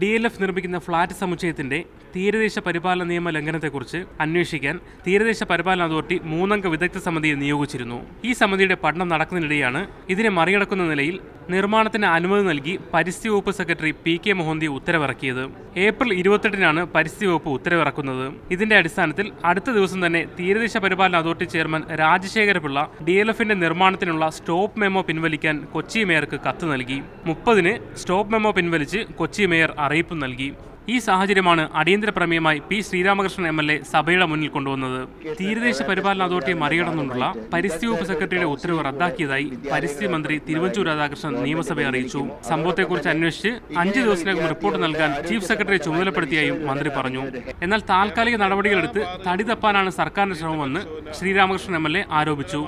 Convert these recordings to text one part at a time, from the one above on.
D L F നിർമ്മിക്കുന്ന flat സമുച്ചയത്തിന്റെ തീരദേശ പരിപാലന നിയമ ലംഘനത്തെക്കുറിച്ച് അന്വേഷിക്കാൻ തീരദേശ പരിപാലന അതോറിറ്റി മൂന്നംഗ വിദഗ്ധ സമിതിയെ നിയോഗിച്ചിരുന്നു. ഈ സമിതിയുടെ പഠനം നടക്കുന്നതിനിടെയാണ് ഇതിനെ മറികടക്കുന്ന നിലയിൽ നിർമ്മാണത്തിന് അനുമതി നൽകി പരിസ്ഥിതി വകുപ്പ് സെക്രട്ടറി പി കെ മോഹന്തി ഉത്തരവിറക്കിയത്. ഏപ്രിൽ ഇരുപത്തെട്ടിനാണ് പരിസ്ഥിതി വകുപ്പ് ഉത്തരവിറക്കുന്നത്. ഇതിന്റെ അടിസ്ഥാനത്തിൽ അടുത്ത ദിവസം തന്നെ തീരദേശ പരിപാലന authority chairman Rajasekhara Pillai D L എഫിന്റെ നിർമ്മാണത്തിനുള്ള സ്റ്റോപ്പ് മെമ്മോ പിൻവലിക്കാൻ കൊച്ചി മേയർക്ക് കത്ത് നൽകി. മുപ്പതിന് സ്റ്റോപ്പ് മെമ്മോ പിൻവലിച്ച് കൊച്ചി മേയർ അറിയിപ്പ് നൽകി. ഈ സാഹചര്യമാണ് അടിയന്തര പ്രമേയമായി P Sreeramakrishnan M L A സഭയുടെ മുന്നിൽ കൊണ്ടുവന്നത്. തീരദേശ പരിപാലന അതോറിറ്റിയെ മറികടന്നുള്ള പരിസ്ഥിതി വകുപ്പ് സെക്രട്ടറിയുടെ ഉത്തരവ് റദ്ദാക്കിയതായി പരിസ്ഥിതി മന്ത്രി തിരുവഞ്ചൂർ രാധാകൃഷ്ണൻ നിയമസഭയെ അറിയിച്ചു. സംഭവത്തെക്കുറിച്ച് അന്വേഷിച്ച് അഞ്ച് ദിവസത്തിനകം റിപ്പോർട്ട് നൽകാൻ ചീഫ് സെക്രട്ടറിയെ ചുമതലപ്പെടുത്തിയായും മന്ത്രി പറഞ്ഞു. എന്നാൽ താൽക്കാലിക നടപടികളെടുത്ത് തടി തപ്പാനാണ് സർക്കാരിന്റെ ശ്രമമെന്ന് ശ്രീരാമകൃഷ്ണൻ എം എൽ എ ആരോപിച്ചു.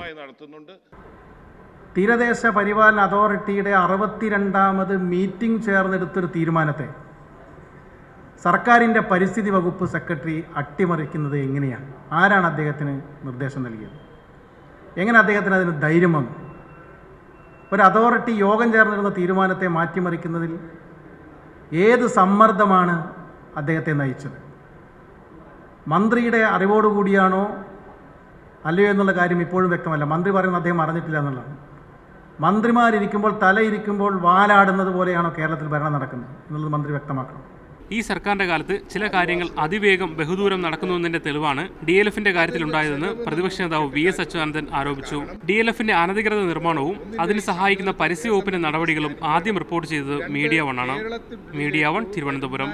തീരദേശ പരിപാലന അതോറിറ്റിയുടെ അറുപത്തിരണ്ടാമത് മീറ്റിംഗ് ചേർന്നെടുത്തൊരു തീരുമാനത്തെ സർക്കാരിന്റെ പരിസ്ഥിതി വകുപ്പ് സെക്രട്ടറി അട്ടിമറിക്കുന്നത് എങ്ങനെയാണ്? ആരാണ് അദ്ദേഹത്തിന് നിർദ്ദേശം നൽകിയത്? എങ്ങനെ അദ്ദേഹത്തിന് അതിന് ധൈര്യം വന്നു ഒരു അതോറിറ്റി യോഗം ചേർന്നിരുന്ന തീരുമാനത്തെ മാറ്റിമറിക്കുന്നതിൽ ഏത് സമ്മർദ്ദമാണ് അദ്ദേഹത്തെ നയിച്ചത്? മന്ത്രിയുടെ അറിവോടുകൂടിയാണോ അല്ലയോ എന്നുള്ള കാര്യം ഇപ്പോഴും വ്യക്തമല്ല. മന്ത്രി പറയുന്നത് അദ്ദേഹം അറിഞ്ഞിട്ടില്ല എന്നുള്ളതാണ്. മന്ത്രിമാരിരിക്കുമ്പോൾ തലയിരിക്കുമ്പോൾ വാലാടുന്നത് പോലെയാണോ കേരളത്തിൽ ഭരണം നടക്കുന്നത് എന്നുള്ളത് മന്ത്രി വ്യക്തമാക്കണം. ഈ സർക്കാരിന്റെ കാലത്ത് ചില കാര്യങ്ങൾ അതിവേഗം ബഹുദൂരം നടക്കുന്നുവെന്നതിന്റെ തെളിവാണ് ഡി എൽ എഫിന്റെ കാര്യത്തിലുണ്ടായതെന്ന് പ്രതിപക്ഷ നേതാവ് വി എസ് അച്യുതാനന്ദൻ ആരോപിച്ചു. ഡി എൽ എഫിന്റെ അനധികൃത നിർമ്മാണവും അതിന് സഹായിക്കുന്ന വകുപ്പിന്റെ നടപടികളും ആദ്യം റിപ്പോർട്ട് ചെയ്തത് മീഡിയ വൺ ആണ്. Media One Thiruvananthapuram.